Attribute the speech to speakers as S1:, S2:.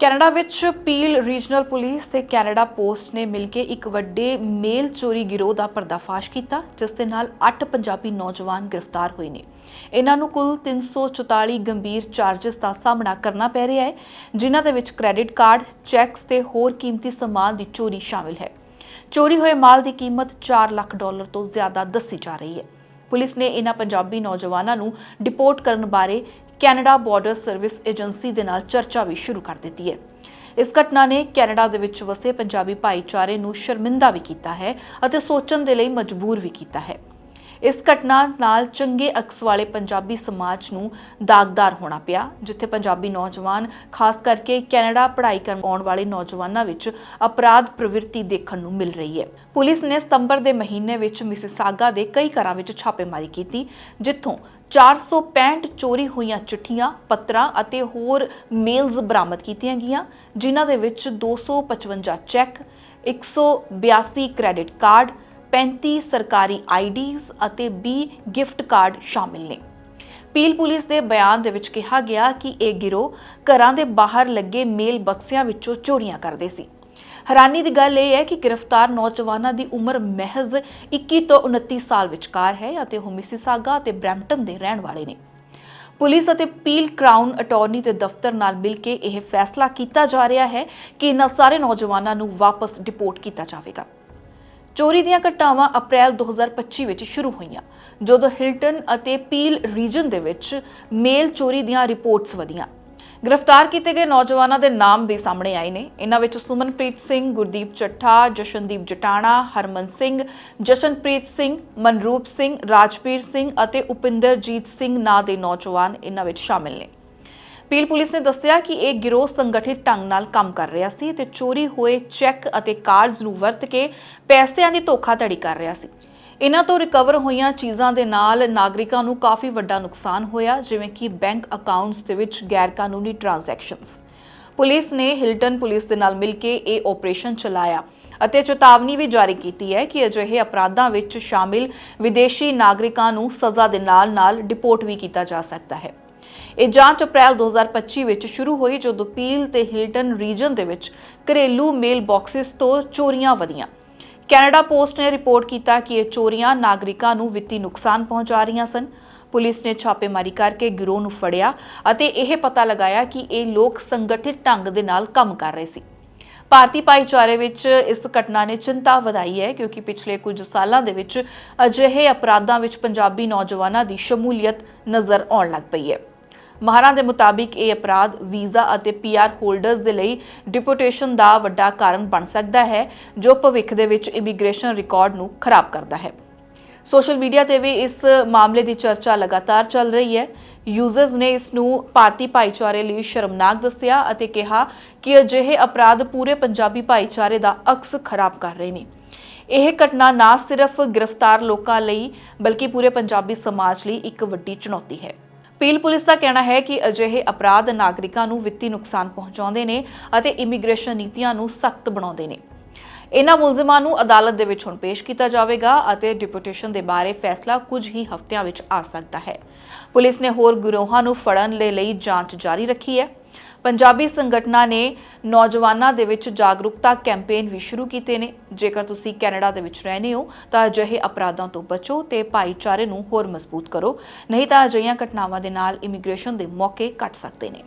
S1: Canada ਵਿੱਚ Peel regional police ਤੇ Canada post ਨੇ ਮਿਲ ਕੇ ਇੱਕ ਵੱਡੇ ਮੇਲ ਚੋਰੀ ਗਿਰੋਹ ਦਾ ਪਰਦਾਫਾਸ਼ ਕੀਤਾ, ਜਿਸ ਦੇ ਨਾਲ 8 ਪੰਜਾਬੀ ਨੌਜਵਾਨ ਗ੍ਰਿਫਤਾਰ ਹੋਏ ਨੇ। ਇਹਨਾਂ ਨੂੰ ਕੁੱਲ 344 ਗੰਭੀਰ ਚਾਰजेस ਦਾ ਸਾਹਮਣਾ ਕਰਨਾ ਪੈ ਰਿਹਾ ਹੈ, ਜਿਨ੍ਹਾਂ ਦੇ ਵਿੱਚ ਕ੍ਰੈਡਿਟ ਕਾਰਡ ਚੈੱਕਸ ਤੇ ਹੋਰ ਕੀਮਤੀ ਸਮਾਨ ਦੀ ਚੋਰੀ ਸ਼ਾਮਿਲ ਹੈ। ਚੋਰੀ ਹੋਏ ਮਾਲ ਦੀ ਕੀਮਤ 4 ਲੱਖ ਡਾਲਰ ਤੋਂ ਜ਼ਿਆਦਾ ਦੱਸੀ ਜਾ ਰਹੀ ਹੈ। ਪੁਲਿਸ ਨੇ ਇਹਨਾਂ ਪੰਜਾਬੀ ਨੌਜਵਾਨਾਂ ਨੂੰ ਡਿਪੋਰਟ ਕਰਨ ਬਾਰੇ ਕੈਨੇਡਾ ਬਾਰਡਰ ਸਰਵਿਸ ਏਜੰਸੀ ਦੇ ਨਾਲ ਚਰਚਾ ਵੀ ਸ਼ੁਰੂ ਕਰ ਦਿੱਤੀ ਹੈ। ਇਸ ਘਟਨਾ ਨੇ ਕੈਨੇਡਾ ਦੇ ਵਿੱਚ ਵਸੇ ਪੰਜਾਬੀ ਭਾਈਚਾਰੇ ਨੂੰ ਸ਼ਰਮਿੰਦਾ ਵੀ ਕੀਤਾ ਹੈ ਅਤੇ ਸੋਚਣ ਦੇ ਲਈ ਮਜਬੂਰ ਵੀ ਕੀਤਾ ਹੈ। ਇਸ ਘਟਨਾ ਨਾਲ ਚੰਗੇ ਅਕਸ ਵਾਲੇ ਪੰਜਾਬੀ ਸਮਾਜ ਨੂੰ ਦਾਗਦਾਰ ਹੋਣਾ ਪਿਆ, ਜਿੱਥੇ ਪੰਜਾਬੀ ਨੌਜਵਾਨ, ਖਾਸ ਕਰਕੇ ਕੈਨੇਡਾ ਪੜ੍ਹਾਈ ਕਰਨ ਆਉਣ ਵਾਲੇ ਨੌਜਵਾਨਾਂ ਵਿੱਚ ਅਪਰਾਧ ਪ੍ਰਵਿਰਤੀ ਦੇਖਣ ਨੂੰ ਮਿਲ ਰਹੀ ਹੈ। ਪੁਲਿਸ ਨੇ ਸਤੰਬਰ ਦੇ ਮਹੀਨੇ ਵਿੱਚ ਮਿਸਿਸਾਗਾ ਦੇ ਕਈ ਘਰਾਂ ਵਿੱਚ ਛਾਪੇਮਾਰੀ ਕੀਤੀ, ਜਿੱਥੋਂ 465 ਚੋਰੀ ਹੋਈਆਂ ਚਿੱਠੀਆਂ, ਪੱਤਰਾਂ ਅਤੇ ਹੋਰ ਮੇਲਜ਼ ਬਰਾਮਦ ਕੀਤੀਆਂ ਗਈਆਂ, ਜਿਨ੍ਹਾਂ ਦੇ ਵਿੱਚ 255 ਚੈੱਕ 182 ਕ੍ਰੈਡਿਟ ਕਾਰਡ 35 ਸਰਕਾਰੀ ਆਈਡੀਜ਼ ਅਤੇ 20 ਗਿਫਟ ਕਾਰਡ ਸ਼ਾਮਿਲ ਨੇ। ਪੀਲ ਪੁਲਿਸ ਦੇ ਬਿਆਨ ਦੇ ਵਿੱਚ ਕਿਹਾ ਗਿਆ ਕਿ ਇਹ ਗਿਰੋਹ ਘਰਾਂ ਦੇ ਬਾਹਰ ਲੱਗੇ ਮੇਲ ਬਕਸਿਆਂ ਵਿੱਚੋਂ ਚੋਰੀਆਂ ਕਰਦੇ ਸੀ। ਹੈਰਾਨੀ ਦੀ ਗੱਲ ਇਹ ਹੈ ਕਿ ਗ੍ਰਿਫਤਾਰ ਨੌਜਵਾਨਾਂ ਦੀ ਉਮਰ ਮਹਿਜ਼ 21 ਤੋਂ 29 ਸਾਲ ਵਿਚਕਾਰ ਹੈ ਅਤੇ ਉਹ ਮਿਸਿਸਾਗਾ ਅਤੇ ਬ੍ਰੈਂਪਟਨ ਦੇ ਰਹਿਣ ਵਾਲੇ ਨੇ। ਪੁਲਿਸ ਅਤੇ ਪੀਲ ਕਰਾਊਨ ਅਟਾਰਨੀ ਦੇ ਦਫ਼ਤਰ ਨਾਲ ਮਿਲ ਕੇ ਇਹ ਫੈਸਲਾ ਕੀਤਾ ਜਾ ਰਿਹਾ ਹੈ ਕਿ ਇਨ੍ਹਾਂ ਸਾਰੇ ਨੌਜਵਾਨਾਂ ਨੂੰ ਵਾਪਸ ਡਿਪੋਰਟ ਕੀਤਾ ਜਾਵੇਗਾ। ਚੋਰੀ ਦੀਆਂ ਘਟਨਾਵਾਂ ਅਪ੍ਰੈਲ 2025 ਵਿੱਚ ਸ਼ੁਰੂ ਹੋਈਆਂ, ਜਦੋਂ ਹਿਲਟਨ ਅਤੇ ਪੀਲ ਰੀਜਨ ਦੇ ਵਿੱਚ ਮੇਲ ਚੋਰੀ ਦੀਆਂ ਰਿਪੋਰਟਸ ਵਧੀਆਂ। ਗ੍ਰਿਫਤਾਰ ਕੀਤੇ ਗਏ ਨੌਜਵਾਨਾਂ ਦੇ ਨਾਮ ਵੀ ਸਾਹਮਣੇ ਆਏ ਨੇ। ਇਹਨਾਂ ਵਿੱਚ ਸੁਮਨਪ੍ਰੀਤ ਸਿੰਘ, ਗੁਰਦੀਪ ਚੱਠਾ, ਜਸ਼ਨਦੀਪ ਜਟਾਣਾ, ਹਰਮਨ ਸਿੰਘ, ਜਸ਼ਨਪ੍ਰੀਤ ਸਿੰਘ, ਮਨਰੂਪ ਸਿੰਘ ਰਾਜਪੀਰ ਸਿੰਘ ਅਤੇ ਉਪਿੰਦਰਜੀਤ ਸਿੰਘ ਨਾਂ ਦੇ ਨੌਜਵਾਨ ਇਹਨਾਂ ਵਿੱਚ ਸ਼ਾਮਿਲ ਨੇ। ਪੀਲ ਪੁਲਿਸ ਨੇ ਦੱਸਿਆ ਕਿ ਇਹ ਗਿਰੋਹ ਸੰਗਠਿਤ ਢੰਗ ਨਾਲ ਕੰਮ ਕਰ ਰਿਹਾ ਸੀ ਤੇ ਚੋਰੀ ਹੋਏ ਚੈੱਕ ਅਤੇ ਕਾਰਡਸ ਨੂੰ ਵਰਤ ਕੇ ਪੈਸਿਆਂ ਦੀ ਧੋਖਾਧੜੀ ਕਰ ਰਿਹਾ ਸੀ। ਇਹਨਾਂ ਤੋਂ ਰਿਕਵਰ ਹੋਈਆਂ ਚੀਜ਼ਾਂ ਦੇ ਨਾਲ ਨਾਗਰਿਕਾਂ ਨੂੰ ਕਾਫੀ ਵੱਡਾ ਨੁਕਸਾਨ ਹੋਇਆ, ਜਿਵੇਂ ਕਿ ਬੈਂਕ ਅਕਾਊਂਟਸ ਦੇ ਵਿੱਚ ਗੈਰ ਕਾਨੂੰਨੀ ਟ੍ਰਾਂਜੈਕਸ਼ਨਸ। ਪੁਲਿਸ ਨੇ ਹਿਲਟਨ ਪੁਲਿਸ ਦੇ ਨਾਲ ਮਿਲ ਕੇ ਇਹ ਆਪਰੇਸ਼ਨ ਚਲਾਇਆ ਅਤੇ ਚੇਤਾਵਨੀ ਵੀ ਜਾਰੀ ਕੀਤੀ ਹੈ ਕਿ ਅਜਿਹੇ ਅਪਰਾਧਾਂ ਵਿੱਚ ਸ਼ਾਮਿਲ ਵਿਦੇਸ਼ੀ ਨਾਗਰਿਕਾਂ ਨੂੰ ਸਜ਼ਾ ਦੇ ਨਾਲ-ਨਾਲ ਡਿਪੋਰਟ ਵੀ ਕੀਤਾ ਜਾ ਸਕਦਾ ਹੈ। ਇਹ ਜਾਂਚ ਅਪ੍ਰੈਲ 2025 ਵਿੱਚ ਸ਼ੁਰੂ ਹੋਈ, ਜਦੋਂ ਪੀਲ ਤੇ ਹਿਲਟਨ ਰੀਜਨ ਦੇ ਵਿੱਚ ਘਰੇਲੂ ਮੇਲ ਬਾਕਸਿਸ ਤੋਂ ਚੋਰੀਆਂ ਵਧੀਆਂ। ਕੈਨੇਡਾ ਪੋਸਟ ਨੇ ਰਿਪੋਰਟ ਕੀਤਾ ਕਿ ਇਹ ਚੋਰੀਆਂ ਨਾਗਰਿਕਾਂ ਨੂੰ ਵਿੱਤੀ ਨੁਕਸਾਨ ਪਹੁੰਚਾ ਰਹੀਆਂ ਸਨ। ਪੁਲਿਸ ਨੇ ਛਾਪੇਮਾਰੀ ਕਰਕੇ ਗਿਰੋਹ ਨੂੰ ਫੜਿਆ ਅਤੇ ਇਹ ਪਤਾ ਲਗਾਇਆ ਕਿ ਇਹ ਲੋਕ ਸੰਗਠਿਤ ਢੰਗ ਦੇ ਨਾਲ ਕੰਮ ਕਰ ਰਹੇ ਸੀ। ਭਾਰਤੀ ਭਾਈਚਾਰੇ ਵਿੱਚ ਇਸ ਘਟਨਾ ਨੇ ਚਿੰਤਾ ਵਧਾਈ ਹੈ, ਕਿਉਂਕਿ ਪਿਛਲੇ ਕੁਝ ਸਾਲਾਂ ਦੇ ਵਿੱਚ ਅਜਿਹੇ ਅਪਰਾਧਾਂ ਵਿੱਚ ਪੰਜਾਬੀ ਨੌਜਵਾਨਾਂ ਦੀ ਸ਼ਮੂਲੀਅਤ ਨਜ਼ਰ ਆਉਣ ਲੱਗ ਪਈ ਹੈ। ਮਾਹਰਾਂ ਦੇ ਮੁਤਾਬਿਕ ਇਹ ਅਪਰਾਧ ਵੀਜ਼ਾ ਅਤੇ ਪੀਆਰ ਹੋਲਡਰਸ ਦੇ ਲਈ ਡਿਪੋਰਟੇਸ਼ਨ ਦਾ ਵੱਡਾ ਕਾਰਨ ਬਣ ਸਕਦਾ ਹੈ, ਜੋ ਭਵਿੱਖ ਦੇ ਵਿੱਚ ਇਮੀਗ੍ਰੇਸ਼ਨ ਰਿਕਾਰਡ ਨੂੰ ਖਰਾਬ ਕਰਦਾ ਹੈ। ਸੋਸ਼ਲ ਮੀਡੀਆ ਤੇ ਵੀ ਇਸ ਮਾਮਲੇ ਦੀ ਚਰਚਾ ਲਗਾਤਾਰ ਚੱਲ ਰਹੀ ਹੈ। ਯੂਜ਼ਰਸ ਨੇ ਇਸ ਨੂੰ ਭਾਰਤੀ ਭਾਈਚਾਰੇ ਲਈ ਸ਼ਰਮਨਾਕ ਦੱਸਿਆ ਅਤੇ ਕਿਹਾ ਕਿ ਅਜਿਹੇ ਅਪਰਾਧ ਪੂਰੇ ਪੰਜਾਬੀ ਭਾਈਚਾਰੇ ਦਾ ਅਕਸ ਖਰਾਬ ਕਰ ਰਹੇ ਨੇ। ਇਹ ਘਟਨਾ ਨਾ ਸਿਰਫ ਗ੍ਰਿਫਤਾਰ ਲੋਕਾਂ ਲਈ, ਬਲਕਿ ਪੂਰੇ ਪੰਜਾਬੀ ਸਮਾਜ ਲਈ ਇੱਕ ਵੱਡੀ ਚੁਣੌਤੀ ਹੈ। ਪੀਲ ਪੁਲਿਸ ਦਾ ਕਹਿਣਾ ਹੈ ਕਿ ਅਜਿਹੇ ਅਪਰਾਧ ਨਾਗਰਿਕਾਂ ਨੂੰ ਵਿੱਤੀ ਨੁਕਸਾਨ ਪਹੁੰਚਾਉਂਦੇ ਨੇ ਅਤੇ ਇਮੀਗ੍ਰੇਸ਼ਨ ਨੀਤੀਆਂ ਨੂੰ ਸਖਤ ਬਣਾਉਂਦੇ ਨੇ। ਇਹਨਾਂ ਮੁਲਜ਼ਮਾਂ ਨੂੰ ਅਦਾਲਤ ਦੇ ਵਿੱਚ ਹੁਣ ਪੇਸ਼ ਕੀਤਾ ਜਾਵੇਗਾ ਅਤੇ ਡਿਪੂਟੇਸ਼ਨ ਦੇ ਬਾਰੇ ਫੈਸਲਾ ਕੁਝ ਹੀ ਹਫ਼ਤਿਆਂ ਵਿੱਚ ਆ ਸਕਦਾ ਹੈ। ਪੁਲਿਸ ਨੇ ਹੋਰ ਗਿਰੋਹਾਂ ਨੂੰ ਫੜਨ ਦੇ ਲਈ ਜਾਂਚ ਜਾਰੀ ਰੱਖੀ ਹੈ। ਪੰਜਾਬੀ ਸੰਗਠਨਾਂ ਨੇ ਨੌਜਵਾਨਾਂ ਦੇ ਵਿੱਚ ਜਾਗਰੂਕਤਾ ਕੈਂਪੇਨ ਵੀ ਸ਼ੁਰੂ ਕੀਤੇ ਨੇ। ਜੇਕਰ ਤੁਸੀਂ ਕੈਨੇਡਾ ਦੇ ਵਿੱਚ ਰਹਿੰਦੇ ਹੋ, ਤਾਂ ਅਜਿਹੇ ਅਪਰਾਧਾਂ ਤੋਂ ਬਚੋ ਤੇ ਭਾਈਚਾਰੇ ਨੂੰ ਹੋਰ ਮਜ਼ਬੂਤ ਕਰੋ। ਨਹੀਂ ਤਾਂ ਅਜਿਹੀਆਂ ਘਟਨਾਵਾਂ ਦੇ ਨਾਲ ਇਮੀਗ੍ਰੇਸ਼ਨ ਦੇ ਮੌਕੇ ਘਟ ਸਕਦੇ ਨੇ।